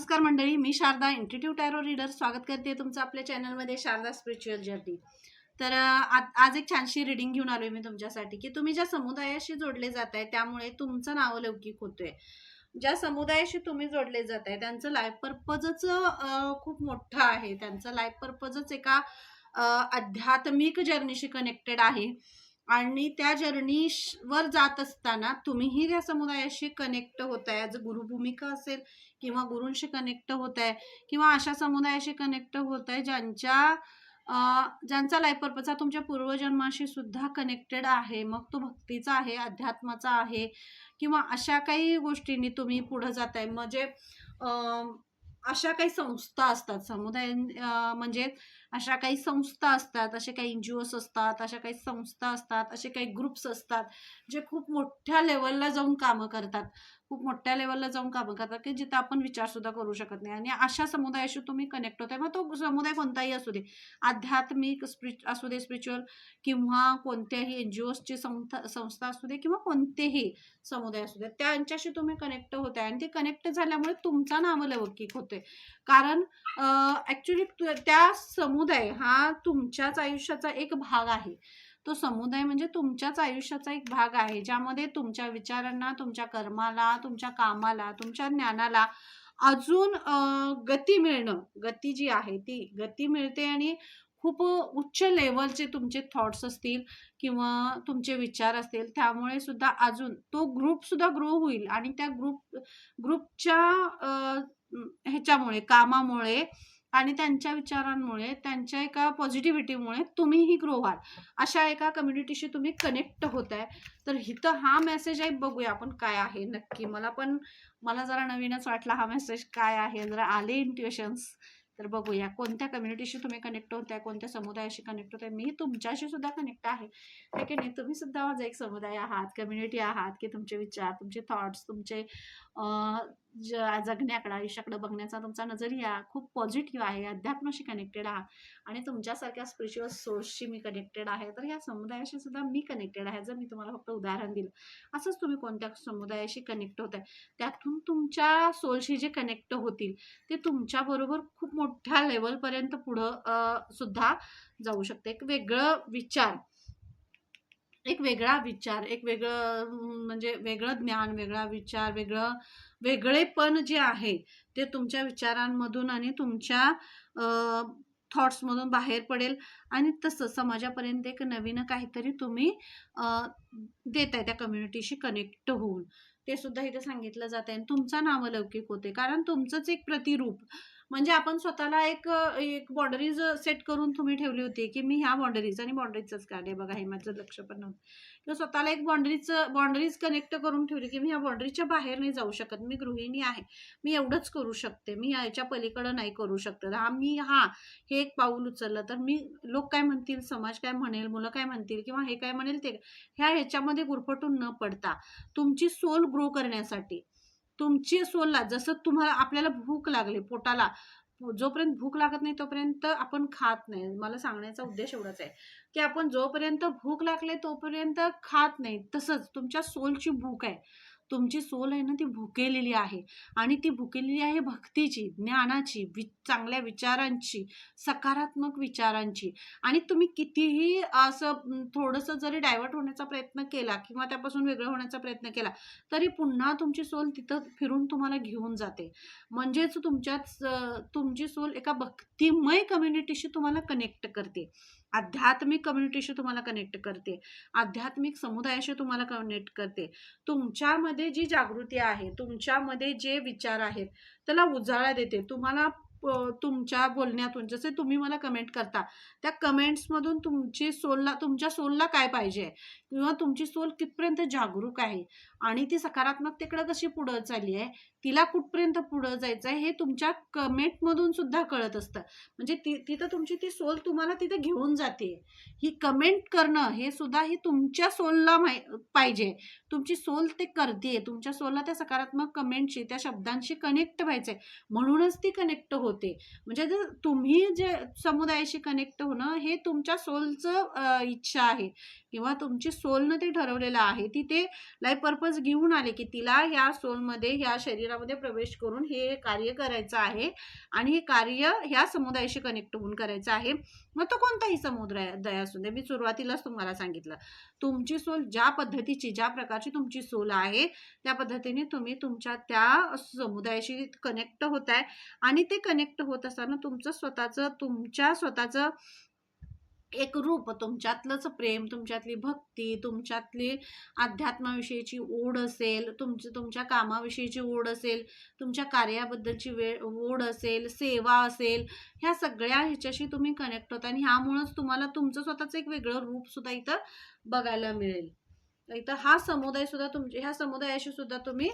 नमस्कार मंडळी मी शारदा इंटिट्यूट टॅरो रीडर स्वागत करते तुमचं आपल्या चॅनलमध्ये शारदा स्पिरिच्युअल जर्नी तर आज एक छानशी रिडिंग घेऊन आलोय मी तुमच्यासाठी की तुम्ही ज्या समुदायाशी जोडले जात आहे त्यामुळे तुमचं नाव लौकिक होतोय. ज्या समुदायाशी तुम्ही जोडले जात आहे त्यांचं लाईफ पर्पजच खूप मोठं आहे. त्यांचं लाईफ पर्पजच एका अध्यात्मिक आध्यात्मिक जर्नीशी कनेक्टेड आहे. आणि त्या जर्नी वर जात असताना तुम्हीही त्या समुदायाशी कनेक्ट होत आहे ॲज गुरुभूमिका असेल किंवा गुरूंशी कनेक्ट होत आहे किंवा अशा समुदायाशी कनेक्ट होत आहे ज्यांच्या ज्यांचा लाईफ पर्पज हा तुमच्या पूर्वजन्माशी सुद्धा कनेक्टेड आहे. मग तो भक्तीचा आहे अध्यात्माचा आहे किंवा अशा काही गोष्टींनी तुम्ही पुढं जात आहे म्हणजे अशा काही संस्था असतात समुदाय म्हणजे अशा काही संस्था असतात असे काही एन जी ओस असतात अशा काही संस्था असतात असे काही ग्रुप्स असतात जे खूप मोठ्या लेवलला जाऊन कामं करतात. खूप मोठ्या लेवलला जाऊन कामं करतात की जिथं आपण विचार सुद्धा करू शकत नाही. आणि अशा समुदायाशी तुम्ही कनेक्ट होताय. मग तो समुदाय कोणताही असू दे आध्यात्मिक स्पिरिच असू दे स्पिरिच्युअल किंवा कोणत्याही एन जी ओसची संस्था संस्था असू दे किंवा कोणतेही समुदाय असू दे त्यांच्याशी तुम्ही कनेक्ट होताय. आणि ते कनेक्ट झाल्यामुळे तुमचा नामलौकिक होतोय. कारण ॲक्च्युली त्या समुदाय हा तुमच्याच आयुष्याचा एक भाग आहे. तो समुदाय म्हणजे तुमच्याच आयुष्याचा एक भाग आहे ज्यामध्ये तुमच्या विचारांना तुमच्या कर्माला तुमच्या कामाला तुमच्या ज्ञानाला अजून गती मिळणं गती जी आहे ती गती मिळते आणि खूप उच्च लेवलचे तुमचे थॉट्स असतील किंवा तुमचे विचार असतील त्यामुळे सुद्धा अजून तो ग्रुप सुद्धा ग्रो होईल आणि त्या ग्रुप ग्रुपच्या ह्याच्यामुळे कामामुळे आणि त्यांच्या विचारांमुळे त्यांच्या एका पॉझिटिव्हिटीमुळे तुम्हीही ग्रो व्हाल. अशा एका कम्युनिटीशी तुम्ही कनेक्ट होत आहे तर इथं हा मेसेज आहे बघूया आपण काय आहे नक्की. मला पण मला जरा नवीनच वाटला हा मेसेज काय आहे. जरा आले इंट्युएशन्स तर बघूया कोणत्या कम्युनिटीशी तुम्ही कनेक्ट होत आहे कोणत्या समुदायाशी कनेक्ट होत आहे मी तुमच्याशी सुद्धा कनेक्ट आहे. आहे की नाही? तुम्ही सुद्धा माझा एक समुदाय आहात कम्युनिटी आहात की तुमचे विचार तुमचे थॉट्स तुमचे ज- जगण्याकडे आयुष्याकडे बघण्याचा तुमचा नजरिया खूप पॉझिटिव्ह आहे. अध्यात्माशी कनेक्टेड आहात. आणि तुमच्यासारख्या स्पिरिच्युअल सोर्सशी मी कनेक्टेड आहे. तर या समुदायाशी सुद्धा मी कनेक्टेड आहे. जर मी तुम्हाला फक्त उदाहरण दिलं असंच तुम्ही कोणत्या समुदायाशी कनेक्ट होत आहे त्यातून तुमच्या सोलशी जे कनेक्ट होतील ते तुमच्याबरोबर खूप मोठ्या लेवलपर्यंत पुढं सुद्धा जाऊ शकते. एक वेगळं विचार. एक वेगळा विचार. एक वेगळं म्हणजे वेगळं ज्ञान वेगळा विचार वेगळं वेगळेपण जे आहे ते तुमच्या विचारांमधून आणि तुमच्या थॉट्समधून बाहेर पडेल. आणि तसं समाजापर्यंत एक नवीन काहीतरी तुम्ही देत आहे त्या कम्युनिटीशी कनेक्ट होऊन. ते सुद्धा इथे सांगितलं जात आहे तुमचा नावलौकिक होते कारण तुमचंच एक प्रतिरूप म्हणजे आपण स्वतःला एक एक बाउंडरीज सेट करून तुम्ही ठेवली होती की मी ह्या बाउंडरीज आणि बाउंड्रीजच काढे बघा हे माझं लक्ष पण नव्हतं. किंवा स्वतःला एक बाउंड्रीज बाउंड्रीज कनेक्ट करून ठेवली की मी ह्या बाउंड्रीजच्या बाहेर नाही जाऊ शकत. मी गृहिणी आहे. मी एवढंच करू शकते. मी याच्या पलीकडं नाही करू शकत. हा मी हा हे एक पाऊल उचललं तर मी लोक काय म्हणतील? समाज काय म्हणेल? मुलं काय म्हणतील? किंवा हे काय म्हणेल ते? ह्या ह्याच्यामध्ये गुरफटून न पडता तुमची सोल ग्रो करण्यासाठी तुमची सोलला जसं तुम्हाला आपल्याला भूक लागली पोटाला जोपर्यंत भूक लागत नाही तोपर्यंत आपण खात नाही. मला सांगण्याचा उद्देश एवढाच आहे की आपण जोपर्यंत भूक लागले तोपर्यंत खात नाही. तसंच तुमच्या सोलची भूक आहे. तुमची सोल आहे ना ती भुकेलेली आहे. आणि ती भुकेलेली आहे भक्तीची ज्ञानाची वि चांगल्या विचारांची सकारात्मक विचारांची. आणि तुम्ही कितीही असं थोडंसं जरी डायव्हर्ट होण्याचा प्रयत्न केला किंवा त्यापासून वेगळं होण्याचा प्रयत्न केला तरी पुन्हा तुमची सोल तिथं फिरून तुम्हाला घेऊन जाते. म्हणजेच तुमच्यात तुमची सोल एका भक्तिमय कम्युनिटीशी तुम्हाला कनेक्ट करते. आध्यात्मिक कम्युनिटीशी तुम्हाला कनेक्ट करते. आध्यात्मिक समुदायाशी तुम्हाला कनेक्ट करते. तुमच्यामध्ये जी जागृती आहे तुमच्यामध्ये जे विचार आहेत त्याला उजाळा देते. तुम्हाला तुमच्या बोलण्यातून जसे तुम्ही मला कमेंट करता त्या कमेंट्समधून तुमची सोलला तुमच्या सोलला काय पाहिजे? किंवा तुमची सोल कितपर्यंत जागरूक आहे? आणि ती सकारात्मकतेकडे कशी पुढं चालली आहे? तिला कुठपर्यंत पुढं जायचं आहे हे तुमच्या कमेंटमधून सुद्धा कळत असतं. म्हणजे ती तिथं तुमची ती सोल तुम्हाला तिथं घेऊन जाते. ही कमेंट करणं हे सुद्धा ही तुमच्या सोलला माहि पाहिजे. तुमची सोल ते करते. तुमच्या सोलला त्या सकारात्मक कमेंटशी त्या शब्दांशी कनेक्ट व्हायचं आहे म्हणूनच ती कनेक्ट होते. म्हणजे जर तुम्ही जे समुदायाशी कनेक्ट होणं हे तुमच्या सोलचं इच्छा आहे. किंवा तुमची सोलनं ते ठरवलेलं आहे ती ते लाईफ पर्पज घेऊन आले की तिला ह्या सोलमध्ये ह्या शरीरामध्ये प्रवेश करून हे कार्य करायचं आहे आणि हे कार्य ह्या समुदायाशी कनेक्ट होऊन करायचं आहे. मग तो कोणताही समुदाय दया असू दे. मी सुरुवातीलाच तुम्हाला सांगितलं. तुमची सोल ज्या पद्धतीची ज्या प्रकारची तुमची सोल आहे त्या पद्धतीने तुम्ही तुमच्या त्या समुदायाशी कनेक्ट होत आहे आणि ते कनेक्ट होत असताना तुमचं स्वतःचं तुमच्या स्वतःचं एक रूप तुमच्यातलंच प्रेम तुमच्यातली भक्ती तुमच्यातली अध्यात्माविषयीची ओढ असेल तुमची तुमच्या कामाविषयीची ओढ असेल तुमच्या कार्याबद्दलची वेळ ओढ असेल सेवा असेल ह्या सगळ्या ह्याच्याशी तुम्ही कनेक्ट होता आणि ह्यामुळंच तुम्हाला तुमचं स्वतःचं एक वेगळं रूपसुद्धा इथं बघायला मिळेल. तर हा समुदाय सुद्धा तुमच्या ह्या समुदायाशी सुद्धा तुम्ही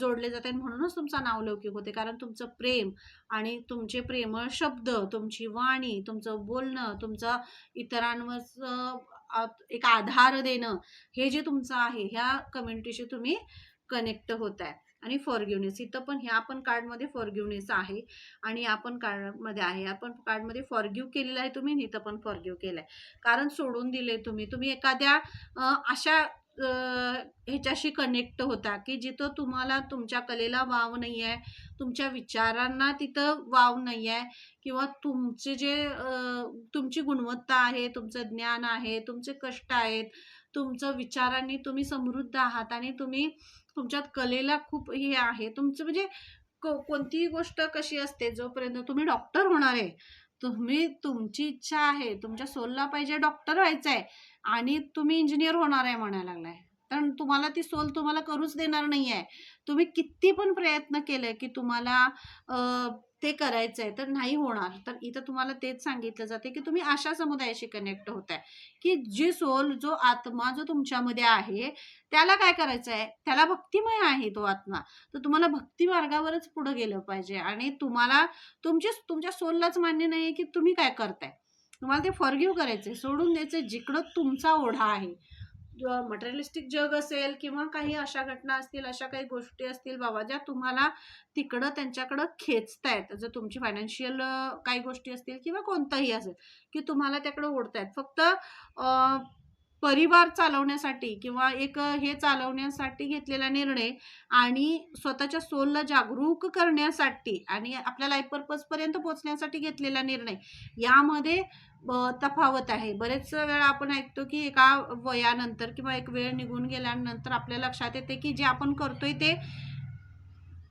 जोडले जाते म्हणूनच तुमचा नावलौकिक होते. कारण तुमचं प्रेम आणि तुमचे प्रेमळ शब्द तुमची वाणी तुमचं बोलणं तुमचं इतरांवरचं एक आधार देणं हे जे तुमचं आहे ह्या कम्युनिटीशी तुम्ही कनेक्ट होत आहे आणि फॉरगिवनेस इथं पण ह्या पण कार्डमध्ये फॉरगिवनेस आहे आणि या पण कार्डमध्ये आहे. या पण कार्डमध्ये फॉरगिव केलेलं आहे तुम्ही इथं पण फॉरगिव केलं आहे कारण सोडून दिले तुम्ही. तुम्ही एखाद्या अशा ह्याच्याशी कनेक्ट होता की जिथं तुम्हाला तुमच्या कलेला वाव नाही आहे तुमच्या विचारांना तिथं वाव नाही आहे किंवा तुमचे जे तुमची गुणवत्ता आहे तुमचं ज्ञान आहे तुमचे कष्ट आहेत तुमचं विचारांनी तुम्ही समृद्ध आहात आणि तुम्ही तुमच्यात कलेला खूप हे आहे. तुमचं म्हणजे को- कोणतीही गोष्ट कशी असते जोपर्यंत तुम्ही डॉक्टर होणार आहे तुम्ही तुमची इच्छा आहे तुमच्या सोलला पाहिजे डॉक्टर व्हायचं आहे आणि तुम्ही इंजिनियर होणार आहे म्हणायला लागलाय. कारण तुम्हाला ती सोल तुम्हाला करूच देणार नाही आहे तुम्ही किती पण प्रयत्न केले की तुम्हाला ते करायचं आहे तर नाही होणार. तर इथं तुम्हाला तेच सांगितलं जाते की तुम्ही अशा समुदायाशी कनेक्ट होत आहे की जी सोल जो आत्मा जो तुमच्यामध्ये आहे त्याला काय करायचं आहे त्याला भक्तिमय आहे तो आत्मा. तर तुम्हाला भक्ती मार्गावरच पुढे गेलं पाहिजे आणि तुम्हाला तुमची तुमच्या सोललाच मान्य नाही आहे की तुम्ही काय करताय. तुम्हाला ते फॉरगिव्ह करायचंय सोडून द्यायचंय जिकडं तुमचा ओढा आहे. मटेरियलिस्टिक जग असेल किंवा काही अशा घटना असतील अशा काही गोष्टी असतील बाबा ज्या तुम्हाला तिकडं त्यांच्याकडं खेचतायत जर तुमची फायनान्शियल काही गोष्टी असतील किंवा कोणताही असेल की तुम्हाला त्याकडं ओढतायत फक्त परिवार चालवण्यासाठी किंवा एक हे चालवण्यासाठी घेतलेला निर्णय आणि स्वतःच्या सोलला जागरूक करण्यासाठी आणि आपल्या लाईफ पर्पजपर्यंत पोहोचण्यासाठी घेतलेला निर्णय यामध्ये तफावत आहे. बरेच वेळा आपण ऐकतो की एका वयानंतर किंवा एक वेळ निघून गेल्यानंतर आपल्या लक्षात येते की जे आपण करतोय ते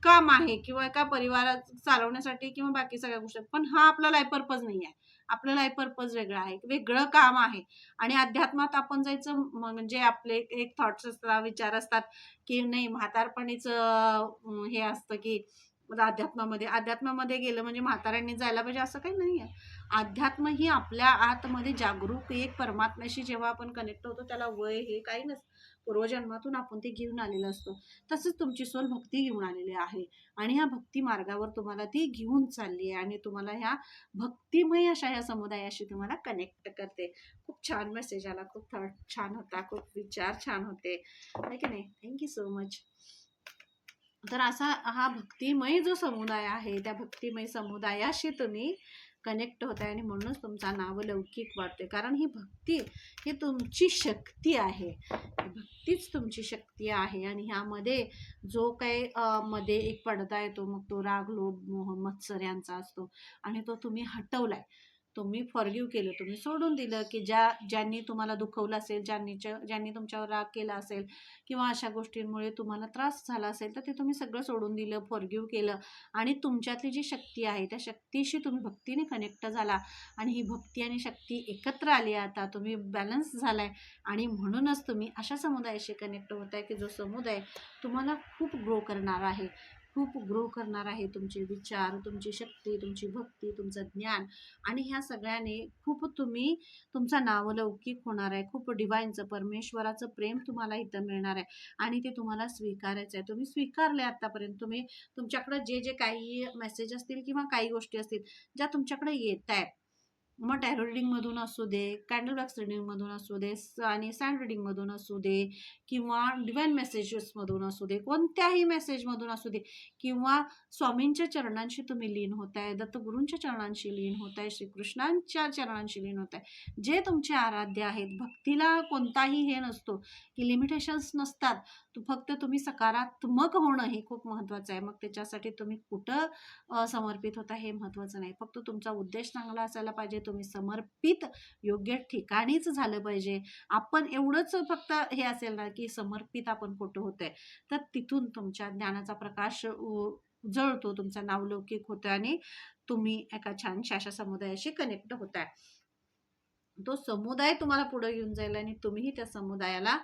काम आहे किंवा एका परिवारात चालवण्यासाठी किंवा बाकी सगळ्या गोष्टी. पण हा आपला लाईफ पर्पज नाही आहे. आपलं लाईफ पर्पज वेगळं आहे. वेगळं काम आहे. आणि अध्यात्मात आपण जायचं म- म्हणजे आपले एक थॉट्स असतात विचार असतात की नाही म्हातारपणीचं हे असतं की म्हणजे अध्यात्मामध्ये अध्यात्मामध्ये गेलं म्हणजे म्हाताऱ्यांनी जायला पाहिजे असं काही नाही आहे अध्यात्म ही आपल्या आतमध्ये जागरूक एक परमात्म्याशी जेव्हा आपण कनेक्ट होतो त्याला वय हे काही नसतं पूर्वजन्मातून आपण ते घेऊन आलेलं असतो. तसंच तुमची सोल भक्ती घेऊन आलेली आहे. आणि ह्या भक्ती मार्गावर तुम्हाला ती घेऊन चालली आहे आणि तुम्हाला ह्या भक्तिमय अशा ह्या समुदायाशी तुम्हाला कनेक्ट करते. खूप छान मेसेज आला खूप थॉट छान होता खूप विचार छान होते. आहे की नाही? थँक्यू सो मच तर असा हा भक्तिमय जो समुदाय आहे त्या भक्तिमय समुदायाशी तुम्ही कनेक्ट होत आहे आणि म्हणूनच तुमचा नाव लौकिक वाटते कारण ही भक्ती ही तुमची शक्ती आहे. भक्तीच तुमची शक्ती आहे आणि ह्यामध्ये जो काही मध्ये एक पडदा येतो मग तो राग लोभ मोह मत्सर यांचा असतो आणि तो तुम्ही हटवलाय. तुम्ही फॉरगिव्ह केलं तुम्ही सोडून दिलं की ज्या ज्यांनी तुम्हाला दुखवलं असेल ज्यांनी ज्यांनी तुमच्यावर राग केला असेल किंवा अशा गोष्टींमुळे तुम्हाला त्रास झाला असेल तर ते तुम्ही सगळं सोडून दिलं फॉरगिव्ह केलं. आणि तुमच्यातली जी शक्ती आहे त्या शक्तीशी तुम्ही भक्तीने कनेक्ट झाला. आणि ही भक्ती आणि शक्ती एकत्र आली आहे आता तुम्ही बॅलन्स झालाय. आणि म्हणूनच तुम्ही अशा समुदायाशी कनेक्ट होत आहे की जो समुदाय तुम्हाला खूप ग्रो करणार आहे. खूप ग्रो करणार आहे तुमचे विचार तुमची शक्ती तुमची भक्ती तुमचं ज्ञान. आणि ह्या सगळ्याने खूप तुम्ही तुमचा नावलौकिक होणार आहे. खूप डिवाईनचं परमेश्वराचं प्रेम तुम्हाला इथं मिळणार आहे. आणि ते तुम्हाला स्वीकारायचं आहे. तुम्ही स्वीकारले आत्तापर्यंत तुम्ही तुमच्याकडं जे जे काही मेसेज असतील किंवा काही गोष्टी असतील ज्या तुमच्याकडे येत आहेत मग टॅरो रिडिंगमधून असू दे कॅन्डल वॅक्स रिडिंगमधून असू दे स- आणि सँड रिडिंगमधून असू दे किंवा डिवाईन मेसेजेसमधून असू दे कोणत्याही मेसेजमधून असू दे किंवा स्वामींच्या चरणांशी तुम्ही लीन होताय दत्तगुरूंच्या चरणांशी लीन होताय श्रीकृष्णांच्या चरणांशी लीन होताय जे तुमचे आराध्य आहेत भक्तीला कोणताही हे नसतो की लिमिटेशन्स नसतात. फक्त तुम्ही सकारात्मक होणं हे खूप महत्त्वाचं आहे. मग त्याच्यासाठी तुम्ही कुठं समर्पित होता हे महत्त्वाचं नाही. फक्त तुमचा उद्देश चांगला असायला पाहिजे. तुम्ही समर्पित योग्य ठिकाणीच झालं पाहिजे. आपण एवढंच फक्त हे असेल ना की समर्पित आपण कुठं होतंय तर तिथून तुमच्या ज्ञानाचा प्रकाश उ- तुमचा नावलौकिक होतं आणि तुम्ही एका छानशा अशा समुदायाशी कनेक्ट होताय. तो समुदाय तुम्हाला पुढे घेऊन जाईल आणि तुम्हीही त्या समुदायाला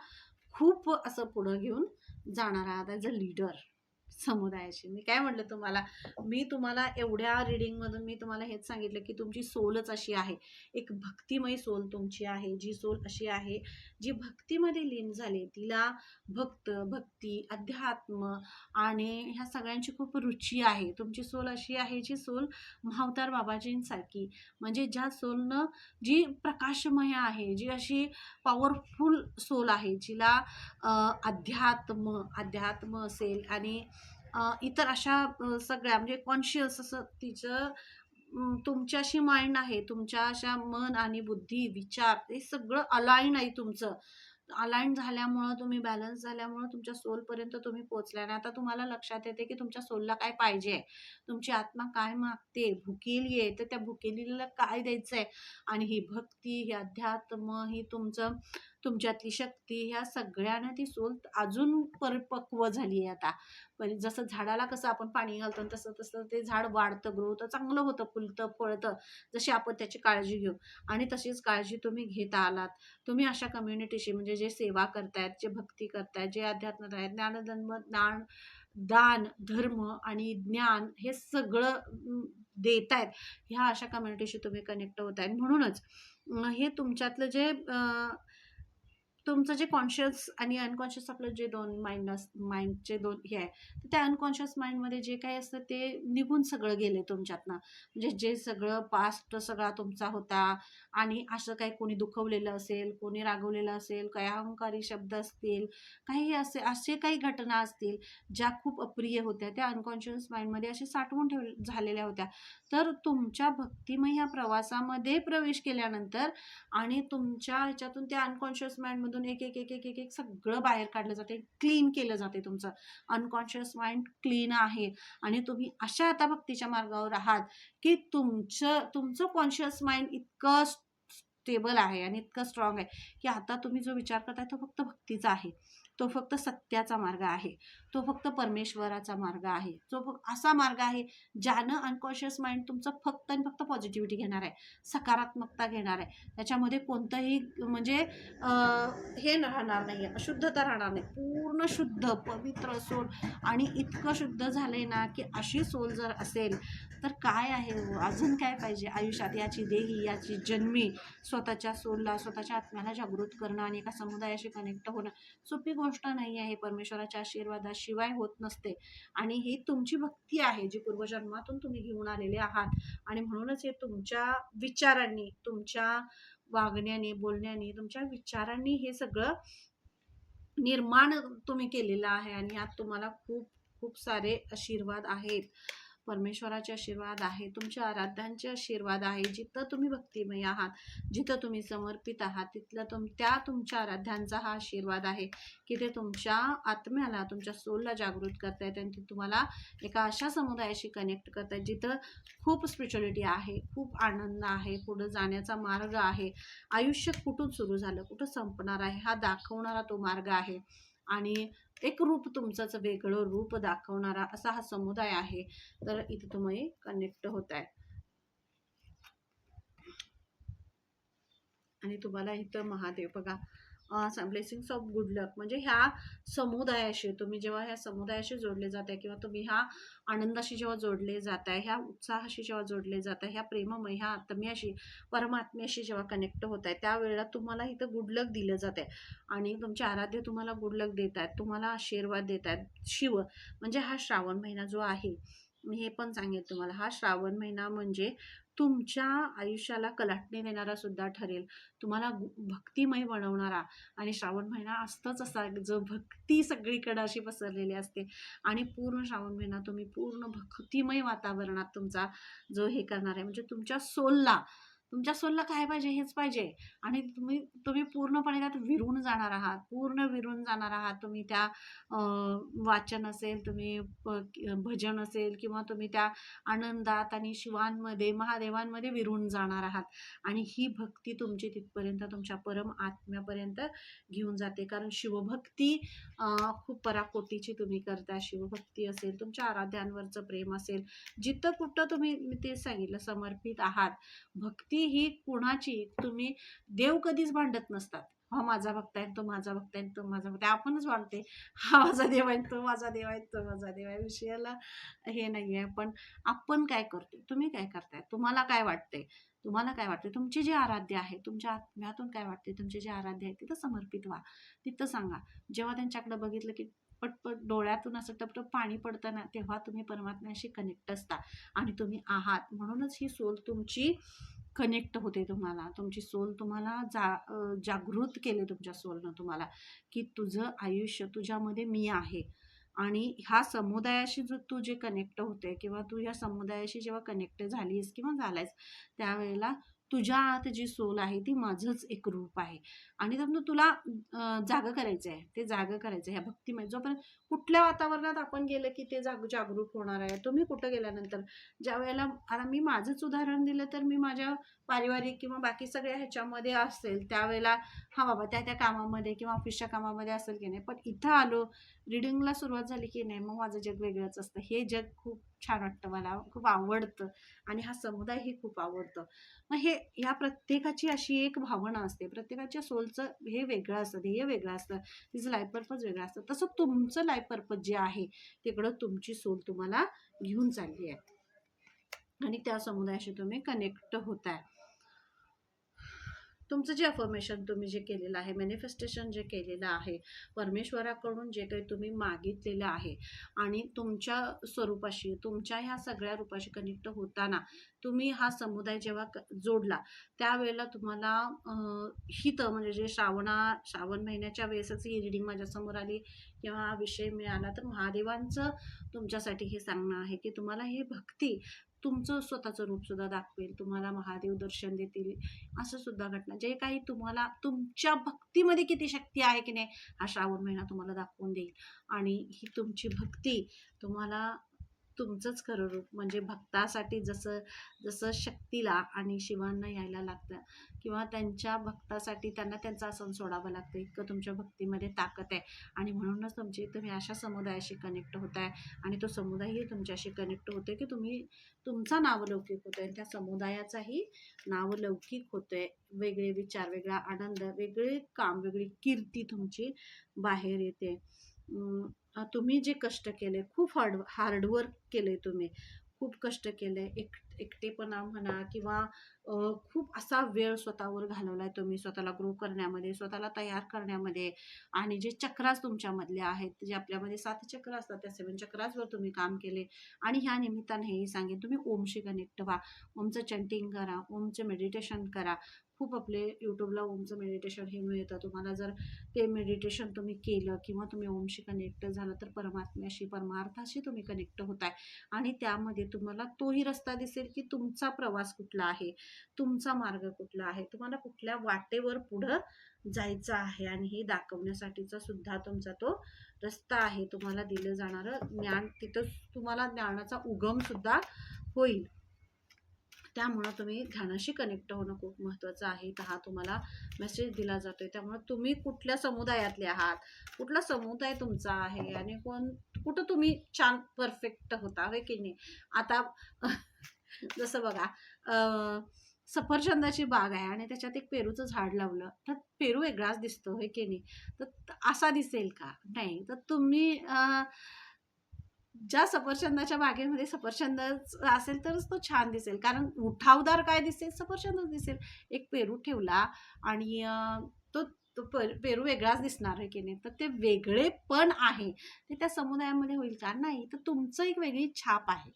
खूप असं पुढं घेऊन जाणारा आहात ॲज अ लीडर. समुदायाशी. मी काय म्हटलं तुम्हाला? मी तुम्हाला एवढ्या रिडिंगमधून मी तुम्हाला हेच सांगितलं की तुमची सोलच अशी आहे. एक भक्तिमय सोल तुमची आहे. जी सोल अशी आहे जी भक्तीमध्ये लीन झाली तिला भक्त भक्ती अध्यात्म आणि ह्या सगळ्यांची खूप रुची आहे. तुमची सोल अशी आहे जी सोल महावतार बाबाजींसारखी. म्हणजे ज्या सोलनं जी प्रकाशमय आहे जी अशी पॉवरफुल सोल आहे जिला अध्यात्म अध्यात्म असेल आणि इतर अशा सगळ्या म्हणजे कॉन्शियस असं तिचं तुमच्याशी माइंड आहे तुमच्या अशा मन आणि बुद्धी विचार हे सगळं अलाईन आहे तुमचं. अलाईन झाल्यामुळं तुम्ही बॅलन्स झाल्यामुळं तुमच्या सोलपर्यंत तुम्ही पोहोचल्या आणि आता तुम्हाला लक्षात येते की तुमच्या सोलला काय पाहिजे तुमची आत्मा काय मागते भुकेली आहे. तर त्या भुकेलीला काय द्यायचं आहे आणि ही भक्ती ही अध्यात्म ही तुमचं तुमच्यातली शक्ती ह्या सगळ्यांना ती सोल अजून परिपक्व झाली आहे आता. पण जसं झाडाला कसं आपण पाणी घालतो आणि तसं तसं ते झाड वाढतं ग्रो होतं चांगलं होतं फुलतं फळतं जशी आपण त्याची काळजी घेऊ. आणि तशीच काळजी तुम्ही घेता आलात. तुम्ही अशा कम्युनिटीशी म्हणजे जे सेवा करतायत जे भक्ती करतायत जे अध्यात्म आहेत ज्ञानधर्म ज्ञान दान धर्म आणि ज्ञान हे सगळं देत आहेत ह्या अशा कम्युनिटीशी तुम्ही कनेक्ट होत आहेत. म्हणूनच हे तुमच्यातलं जे तुमचं जे कॉन्शियस आणि अनकॉन्शियस आपलं जे दोन माइंड अस माइंडचे दोन हे आहे तर त्या अनकॉन्शियस माइंडमध्ये जे काही असतं ते निघून सगळं गेले तुमच्यातनं. म्हणजे जे सगळं पास्ट सगळा तुमचा होता आणि असं काही कोणी दुखवलेलं असेल कोणी रागवलेलं असेल काही अहंकारी शब्द असतील काही असे असे काही घटना असतील ज्या खूप अप्रिय होत्या त्या अनकॉन्शियस माइंडमध्ये असे साठवून ठेव झालेल्या होत्या. तर तुमच्या भक्तिमय ह्या प्रवासामध्ये प्रवेश केल्यानंतर आणि तुमच्या ह्याच्यातून त्या अनकॉन्शियस माइंडमधून एक एक एक एक एक एक सगळं बाहेर काढलं जाते क्लीन केलं जाते तुमचं. अनकॉन्शियस माइंड क्लीन आहे आणि तुम्ही अशा आता भक्तीच्या मार्गावर आहात की तुमचं तुमचं कॉन्शियस माइंड इतकं स्टेबल आहे आणि इतकं स्ट्रॉंग आहे की आता तुम्ही जो विचार करताय तो फक्त भक्तीचा आहे. तो फक्त सत्याचा मार्ग आहे. तो फक्त परमेश्वराचा मार्ग आहे. तो फक्त असा मार्ग आहे ज्यानं अनकॉन्शियस माइंड तुमचं फक्त आणि फक्त पॉझिटिव्हिटी घेणार आहे सकारात्मकता घेणार आहे. त्याच्यामध्ये कोणतंही म्हणजे हे राहणार नाही आहे अशुद्धता राहणार नाही. पूर्ण शुद्ध पवित्र सोल आणि इतकं शुद्ध झालंय ना की अशी सोल जर असेल तर काय आहे हो? अजून काय पाहिजे? आयुष्यात याची देही याची जन्मी स्वतःच्या सोलला स्वतःच्या आत्म्याला जागृत करणं आणि एका समुदायाशी कनेक्ट होणं. सोपी गोष्ट नाही आहे परमेश्वराच्या आशीर्वादाशिवाय होत नसते. आणि ही तुमची भक्ती आहे जी पूर्वजन्मातून तुम्ही घेऊन आलेले आहात. आणि म्हणूनच हे तुमच्या विचारांनी तुमच्या वागण्याने बोलण्याने तुमच्या विचारांनी हे सगळं निर्माण तुम्ही केलेलं आहे. आणि यात तुम्हाला खूप खूप सारे आशीर्वाद आहेत. परमेश्वराचे आशीर्वाद आहे तुमच्या आराध्यांचे आशीर्वाद आहे जिथं तुम्ही भक्तिमय आहात जिथं तुम्ही समर्पित आहात तिथलं तुम त्या तुमच्या आराध्यांचा हा आशीर्वाद आहे की ते तुमच्या आत्म्याला तुमच्या सोलला जागृत करतायत आणि ते तुम्हाला एका अशा समुदायाशी कनेक्ट करतायत जिथं खूप स्पिरिच्युअलिटी आहे खूप आनंद आहे पुढं जाण्याचा मार्ग आहे. आयुष्य कुठून सुरू झालं कुठं संपणार आहे हा दाखवणारा तो मार्ग आहे. आणि एक रूप तुमचंच वेगळं रूप दाखवणारा असा हा समुदाय आहे. तर इथे तुम्ही कनेक्ट होत आहे. आणि तुम्हाला इथं महादेव बघा ब्लेसिंग्स ऑफ गुड लक म्हणजे ह्या समुदायाशी तुम्ही जेव्हा ह्या समुदायाशी जोडले जात आहे किंवा तुम्ही ह्या आनंदाशी जेव्हा जोडले जात आहे ह्या उत्साहाशी जेव्हा जोडले जात आहे ह्या प्रेममय ह्या आत्म्याशी परमात्म्याशी जेव्हा कनेक्ट होत आहे त्यावेळेला तुम्हाला इथं गुड लक दिलं जात आहे आणि तुमचे आराध्य तुम्हाला गुड लक देत आहेत तुम्हाला आशीर्वाद देत आहेत शिव म्हणजे हा श्रावण महिना जो आहे मी हे पण सांगेन तुम्हाला. हा श्रावण महिना म्हणजे तुमच्या आयुष्याला कलाटणी देणारा सुद्धा ठरेल. तुम्हाला भक्तिमय बनवणारा आणि श्रावण महिना असतंच असा जो भक्ती सगळीकडे अशी पसरलेली असते. आणि पूर्ण श्रावण महिना तुम्ही पूर्ण भक्तिमय वातावरणात तुमचा जो हे करणार आहे म्हणजे तुमच्या सोलला तुमच्या सोलला काय पाहिजे हेच पाहिजे. आणि तुम्ही तुम्ही पूर्णपणे त्यात विरून जाणार आहात. पूर्ण विरून जाणार आहात. तुम्ही त्या वाचन असेल तुम्ही प- भजन असेल किंवा तुम्ही त्या आनंदात आणि शिवांमध्ये महादेवांमध्ये विरून जाणार आहात. आणि ही भक्ती तुमची तिथपर्यंत तुमच्या परम आत्म्यापर्यंत घेऊन जाते. कारण शिवभक्ती खूप पराकोटीची तुम्ही करता. शिवभक्ती असेल तुमच्या आराध्यांवरचं प्रेम असेल जिथं कुठं तुम्ही मी ते सांगितलं समर्पित आहात. भक्ती ही कुणाची? तुम्ही देव कधीच भांडत नसतात. हा माझा भक्त आहे तो माझा भक्त आहे तो माझा भक्त आहे. आपणच भांडते हा माझा देव आहे तो माझा देव आहे तो माझा देव आहे. विषयाला हे नाही आहे पण आपण काय करतो तुम्ही काय करताय? तुम्हाला काय वाटतंय? तुम्हाला काय वाटते तुमचे जे आराध्य आहे तुमच्या आत्म्यातून काय वाटते तुमचे जे आराध्य आहे तिथं समर्पित व्हा. तिथं सांगा. जेव्हा त्यांच्याकडे बघितलं की पटपट डोळ्यातून असं टपटप पाणी पडतं ना तेव्हा तुम्ही परमात्म्याशी कनेक्ट असता आणि तुम्ही आहात. म्हणूनच ही सोल तुमची कनेक्ट होते तुम्हाला. तुमची सोल तुम्हाला जा जागृत केले तुमच्या सोलनं तुम्हाला की तुझं आयुष्य तुझ्यामध्ये मी आहे. आणि ह्या समुदायाशी जो तू जे कनेक्ट होते किंवा तू ह्या समुदायाशी जेव्हा कनेक्ट झालीस किंवा झालायस त्यावेळेला तुझ्या आत जी सोल आहे ती माझंच एक रूप आहे. आणि त्यातनं तुला जागं करायचं आहे ते जागं करायचं आहे ह्या भक्तिमय जोपर्यंत कुठल्या वातावरणात आपण गेलं की ते जाग जागरूक होणार आहे तुम्ही कुठं गेल्यानंतर ज्या वेळेला आता मी माझंच उदाहरण दिलं तर मी माझ्या पारिवारिक किंवा बाकी सगळ्या ह्याच्यामध्ये असेल त्यावेळेला हा बाबा त्या त्या कामामध्ये किंवा ऑफिसच्या कामामध्ये असेल की नाही पण इथं आलो रिडिंगला सुरुवात झाली की नाही मग माझं जग वेगळंच असतं. हे जग खूप छान वाटतं मला. खूप आवडतं. आणि हा समुदायही खूप आवडतं. मग हे ह्या प्रत्येकाची अशी एक भावना असते. प्रत्येकाच्या सोलचं हे वेगळं असतं ध्येय वेगळं असतं तिचं लाईफ पर्पज वेगळं असतं. तसं तुमचं लाईफ पर्पज जे आहे तिकडं तुमची सोल तुम्हाला घेऊन चालली आहे. आणि त्या समुदायाशी तुम्ही कनेक्ट होत आहे तुमचं जे अफर्मेशन तुम्ही जे केलेलं आहे मॅनिफेस्टेशन जे केलेलं आहे परमेश्वराकडून जे काही तुम्ही मागितलेलं आहे आणि तुमच्या स्वरूपाशी तुमच्या ह्या सगळ्या रूपाशी कनेक्ट होताना तुम्ही हा समुदाय जेव्हा क- जोडला त्यावेळेला तुम्हाला हित म्हणजे जे श्रावणा श्रावण महिन्याच्या वेळेसच ही रिडिंग माझ्यासमोर आली किंवा हा विषय मिळाला तर महादेवांचं तुमच्यासाठी हे सांगणं आहे की तुम्हाला ही भक्ती तुमचं स्वतःचं रूपसुद्धा दाखवेल तुम्हाला महादेव दर्शन देतील असं सुद्धा घटना. जे काही तुम्हाला तुमच्या भक्तीमध्ये किती शक्ती आहे की नाही हा श्रावण महिना तुम्हाला दाखवून देईल. आणि ही तुमची भक्ती तुम्हाला तुमचंच खरं रूप. म्हणजे भक्तासाठी जसं जसं शक्तीला आणि शिवांना यायला लागतं किंवा त्यांच्या भक्तासाठी त्यांना त्यांचा आसन सोडावं लागतं इतकं तुमच्या भक्तीमध्ये ताकद आहे. आणि म्हणूनच तुमची तुम्ही अशा समुदायाशी कनेक्ट होत आहे आणि तो समुदायही तुमच्याशी कनेक्ट होतो की तुम्ही तुमचा नावलौकिक होतोय त्या समुदायाचाही नावलौकिक होतो आहे वेगळे विचार वेगळा आनंद वेगळे काम वेगळी कीर्ती तुमची बाहेर येते. तुम्ही जे कष्ट केले खूप हार्ड हार्डवर्क केले तुम्ही. खूप कष्ट केले. एक एकटेपणा म्हणा किंवा खूप असा वेळ स्वतःवर घालवलाय तुम्ही स्वतःला ग्रो करण्यामध्ये स्वतःला तयार करण्यामध्ये आणि जे चक्रास तुमच्यामधले आहेत जे आपल्यामध्ये सात चक्र असतात त्या सेवन चक्रासवर तुम्ही काम केले आणि ह्या निमित्ताने हेही सांगेन तुम्ही ओमशी कनेक्ट व्हा. ओमचं चंटिंग करा ओमचं मेडिटेशन करा. खूप आपले यूट्यूबला ओमचं मेडिटेशन हे मिळतं. तुम्हाला जर ते मेडिटेशन तुम्ही केलं किंवा तुम्ही ओमशी कनेक्ट झालं तर परमात्म्याशी परमार्थाशी तुम्ही कनेक्ट होताय. आणि त्यामध्ये तुम्हाला तोही रस्ता दिसेल की तुमचा प्रवास कुठला आहे तुमचा मार्ग कुठला आहे तुम्हाला कुठल्या वाटेवर पुढं जायचं आहे. आणि हे दाखवण्यासाठीचा सुद्धा तुमचा तो रस्ता आहे. तुम्हाला दिलं जाणारं ज्ञान तिथं तुम्हाला ज्ञानाचा उगम सुद्धा होईल. त्यामुळं तुम्ही ध्यानाशी कनेक्ट होणं खूप महत्त्वाचं आहे. तर हा तुम्हाला मेसेज दिला जातो आहे त्यामुळं तुम्ही कुठल्या समुदायातले आहात? कुठला समुदाय तुमचा आहे? आणि कोण कुठं तुम्ही छान परफेक्ट होता? होय की नाही? आता जसं बघा सफरचंदाची बाग आहे आणि त्याच्यात एक पेरूचं झाड लावलं. तर पेरू वेगळाच दिसतो होय की नाही? तर असा दिसेल का? नाही. तर तुम्ही ज्या सफरचंदाच्या बागेमध्ये सफरचंद असेल तरच तो छान दिसेल. कारण उठावदार काय दिसेल? सफरचंदच दिसेल. एक पेरू ठेवला आणि तो तो पेरू वेगळाच दिसणार आहे की नाही? तर ते वेगळे पण आहे. ते त्या समुदायामध्ये होईल का? नाही. तर तुमचं एक वेगळी छाप आहे.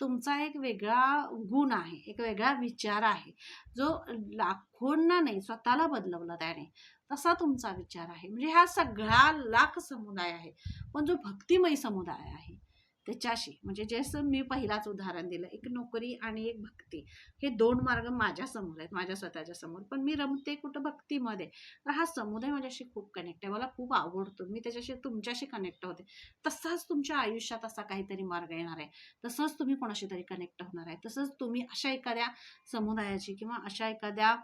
तुमचा एक वेगळा गुण आहे. एक वेगळा विचार आहे. जो लाखोंना नाही स्वतःला बदलवलं त्याने. तसा तुमचा विचार आहे. म्हणजे हा सगळा लाख समुदाय आहे. पण जो भक्तिमय समुदाय आहे. त्याच्याशी. म्हणजे जसं मी पहिलाच उदाहरण दिलं एक नोकरी आणि एक भक्ती. हे दोन मार्ग माझ्यासमोर आहेत माझ्या स्वतःच्या समोर. पण मी रमते कुठं भक्तीमध्ये? तर हा समुदाय माझ्याशी खूप कनेक्ट आहे. मला खूप आवडतो. मी त्याच्याशी तुमच्याशी कनेक्ट होते. तसाच तुमच्या आयुष्यात असा काहीतरी मार्ग येणार आहे. तसंच तुम्ही कोणाशी तरी कनेक्ट होणार आहे. तसंच तुम्ही अशा एखाद्या समुदायाची किंवा अशा एखाद्या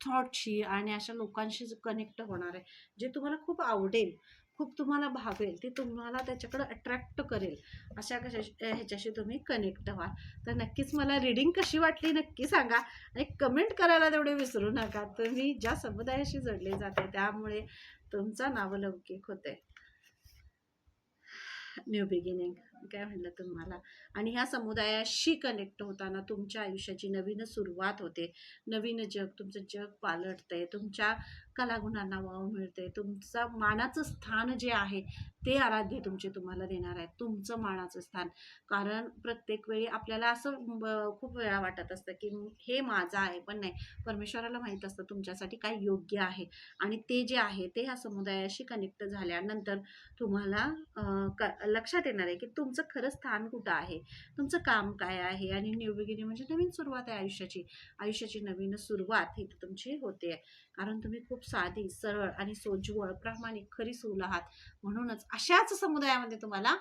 थॉटशी आणि अशा लोकांशी कनेक्ट होणार आहे जे तुम्हाला खूप आवडेल. खूप तुम्हाला भावेल ते तुम्हाला त्याच्याकडे अट्रॅक्ट करेल. अशा कशा ह्याच्याशी तुम्ही कनेक्ट व्हाल. तर नक्कीच मला रिडिंग कशी वाटली नक्की सांगा. आणि कमेंट करायला तेवढे विसरू नका. तुम्ही ज्या समुदायाशी जोडले जाते त्यामुळे तुमचा नावलौकिक होते न्यू बिगिनिंग काय म्हणलं तुम्हाला आणि ह्या समुदायाशी कनेक्ट होताना तुमच्या आयुष्याची नवीन सुरुवात होते. नवीन जग तुमचं जग पालटतंय तुमच्या कलागुणांना वाव मिळते तुमचं मानाचं स्थान जे आहे ते आराध्य तुमचे तुम्हाला देणार आहे तुमचं मानाचं स्थान. कारण प्रत्येक वेळी आपल्याला असं खूप वेळा वाटत असतं की हे माझं आहे पण नाही. परमेश्वराला माहीत असतं तुमच्यासाठी काय योग्य आहे. आणि ते जे आहे ते ह्या समुदायाशी कनेक्ट झाल्यानंतर तुम्हाला क लक्षात येणार आहे की तुम तुमचं खरं स्थान कुठं आहे? तुमचं काम काय आहे? आणि न्यू बिगिनिंग म्हणजे नवीन सुरुवात आहे आयुष्याची. आयुष्याची नवीन सुरुवात ही तुमची होते. कारण तुम्ही खूप साधी सरळ आणि सोज्वळ प्रामाणिक खरी सूल आहात म्हणूनच अशाच समुदायामध्ये तुम्हाला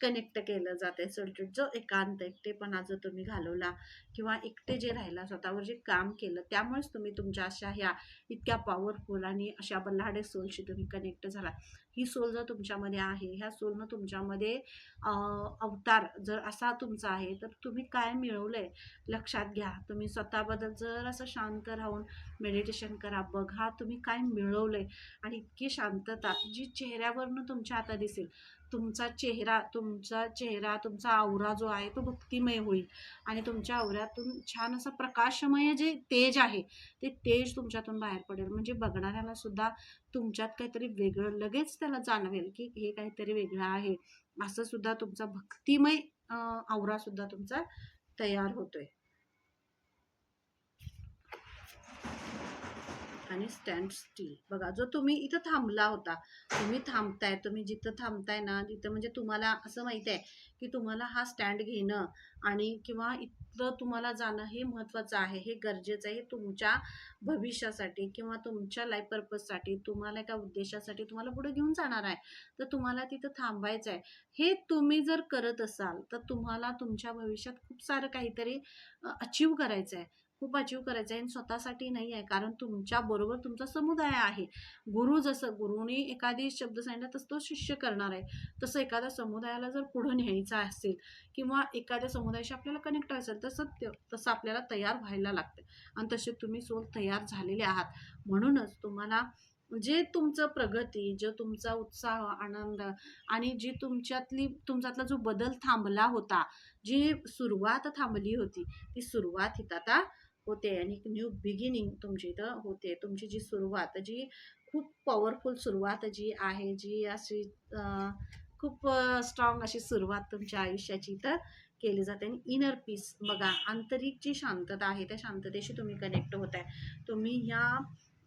कनेक्ट केलं जाते सोल्टेड जो एकांत एकटेपणा जो तुम्ही घालवला. किंवा एकटे जे राहिला स्वतःवर जे काम केलं त्यामुळेच तुम्ही तुमच्या अशा ह्या इतक्या पॉवरफुल आणि अशा बल्लाडे सोलशी तुम्ही कनेक्ट झाला ही सोल जर तुमच्यामध्ये आहे ह्या सोलनं तुमच्यामध्ये अवतार जर असा तुमचा आहे तर तुम्ही काय मिळवलंय लक्षात घ्या. तुम्ही स्वतःबद्दल जर असं शांत राहून मेडिटेशन करा बघा तुम्ही काय मिळवलंय. आणि इतकी शांतता जी चेहऱ्यावरनं तुमच्या आता दिसेल तुमचा चेहरा तुमचा चेहरा तुमचा आवरा जो आहे तो भक्तिमय होईल. आणि तुमच्या आवऱ्यातून छान असं प्रकाशमय जे तेज आहे ते तेज तुमच्यातून बाहेर पडेल. म्हणजे बघणाऱ्याला सुद्धा तुमच्यात काहीतरी वेगळं लगेच त्याला जाणवेल की हे काहीतरी वेगळं आहे. असं सुद्धा तुमचा भक्तिमय आवरा सुद्धा तुमचा तयार होतोय. आणि स्टँड स्टील बघा जो तुम्ही इथं थांबला होता तुम्ही थांबताय तुम्ही जिथं थांबताय ना तिथं म्हणजे तुम्हाला असं माहिती आहे की तुम्हाला हा स्टँड घेणं आणि किंवा इथं तुम्हाला जाणं हे महत्त्वाचं आहे हे गरजेचं आहे हे तुमच्या भविष्यासाठी किंवा तुमच्या लाईफ पर्पजसाठी तुम्हाला एका उद्देशासाठी तुम्हाला पुढे घेऊन जाणार आहे. तर तुम्हाला तिथं थांबायचं आहे. हे तुम्ही जर करत असाल तर तुम्हाला तुमच्या भविष्यात खूप सारं काहीतरी अचीव करायचं आहे. खूप अचीव करायचं आहे आणि स्वतःसाठी नाही आहे. कारण तुमच्या बरोबर तुमचा समुदाय आहे. गुरु जसं गुरुनी एखादी शब्द सांगितला तसं तो शिष्य करणार आहे. तसं एखाद्या समुदायाला जर पुढं न्यायचं असेल किंवा एखाद्या समुदायाशी आपल्याला कनेक्ट असेल तर सत्य तसं आपल्याला तयार व्हायला लागतं. आणि तसे तुम्ही सोल तयार झालेले आहात. म्हणूनच तुम्हाला जे तुमचं प्रगती जो तुमचा उत्साह आनंद आणि जी तुमच्यातली तुमच्यातला जो बदल थांबला होता जी सुरुवात थांबली होती ती सुरुवात हित आता होते आणि एक न्यू बिगिनिंग तुमची इथं होते. तुमची जी सुरुवात जी खूप पॉवरफुल सुरुवात जी आहे जी अशी खूप स्ट्रॉंग अशी सुरुवात तुमच्या आयुष्याची इथं केली जाते. आणि इनर पीस बघा आंतरिक जी शांतता आहे त्या शांततेशी तुम्ही कनेक्ट होत आहे तुम्ही ह्या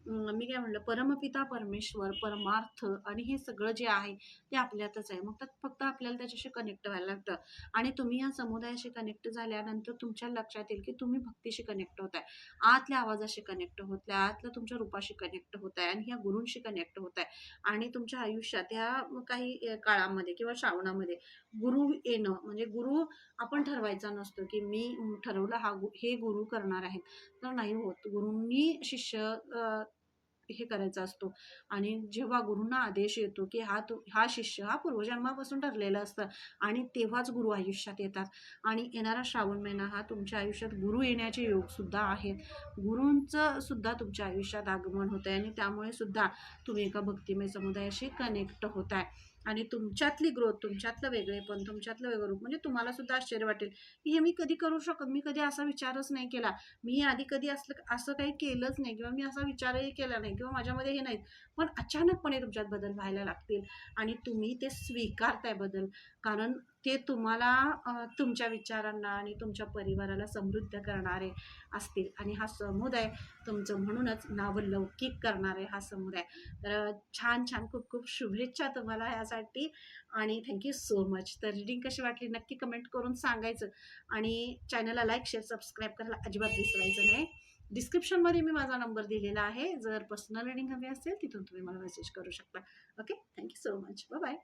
मी काय म्हणलं परमपिता परमेश्वर परमार्थ आणि हे सगळं जे आहे ते आपल्यातच आहे. मग त्यात फक्त आपल्याला त्याच्याशी कनेक्ट व्हायला लागतं. आणि तुम्ही या समुदायाशी कनेक्ट झाल्यानंतर तुमच्या लक्षात येईल की तुम्ही भक्तीशी कनेक्ट होत आहे आतल्या आवाजाशी कनेक्ट होत आहे आतल्या तुमच्या रूपाशी कनेक्ट होत आहे आणि ह्या गुरूंशी कनेक्ट होत आहे आणि तुमच्या आयुष्यात ह्या काही काळामध्ये किंवा श्रावणामध्ये गुरु येणं म्हणजे गुरु आपण ठरवायचा नसतो की मी ठरवलं हा हे गुरु करणार आहेत. तर नाही होत. गुरूंनी शिष्य हे करायचा असतो. आणि जेव्हा गुरुंना आदेश येतो की हा तो हा शिष्य हा पूर्वजन्मापासून ठरलेला असतं आणि तेव्हाच गुरु आयुष्यात येतात. आणि येणारा श्रावण महिना हा तुमच्या आयुष्यात गुरु येण्याचे योग सुद्धा आहेत. गुरूंचं सुद्धा तुमच्या आयुष्यात आगमन होत आहे आणि त्यामुळे सुद्धा तुम्ही एका भक्तिमय समुदायाशी कनेक्ट होत आहे आणि तुमच्यातली ग्रोथ तुमच्यातलं वेगळेपण तुमच्यातलं वेगळं रूप म्हणजे तुम्हाला सुद्धा आश्चर्य वाटेल. की हे मी कधी करू शकत मी कधी असा विचारच नाही केला. मी आधी कधी असलं असं काही केलंच नाही किंवा मी असा विचारही केला नाही किंवा माझ्यामध्ये हे नाही पण अचानकपणे तुमच्यात बदल व्हायला लागतील आणि तुम्ही ते स्वीकारताय बदल. कारण ते तुम्हाला तुमच्या विचारांना आणि तुमच्या परिवाराला समृद्ध करणारे असतील. आणि हा समुदाय तुमचं म्हणूनच नावलौकिक करणारे हा समुदाय. तर छान छान खूप खूप शुभेच्छा तुम्हाला यासाठी. आणि थँक्यू सो मच तर रीडिंग कशी वाटली? नक्की कमेंट करून सांगायचं. आणि चॅनलला लाईक शेअर सबस्क्राईब करायला अजिबात विसरायचं नाही डिस्क्रिप्शनमध्ये मी माझा नंबर दिलेला आहे. जर पर्सनल रीडिंग हवी असेल तिथून तुम्ही मला मेसेज करू शकता. Okay thank you so much bye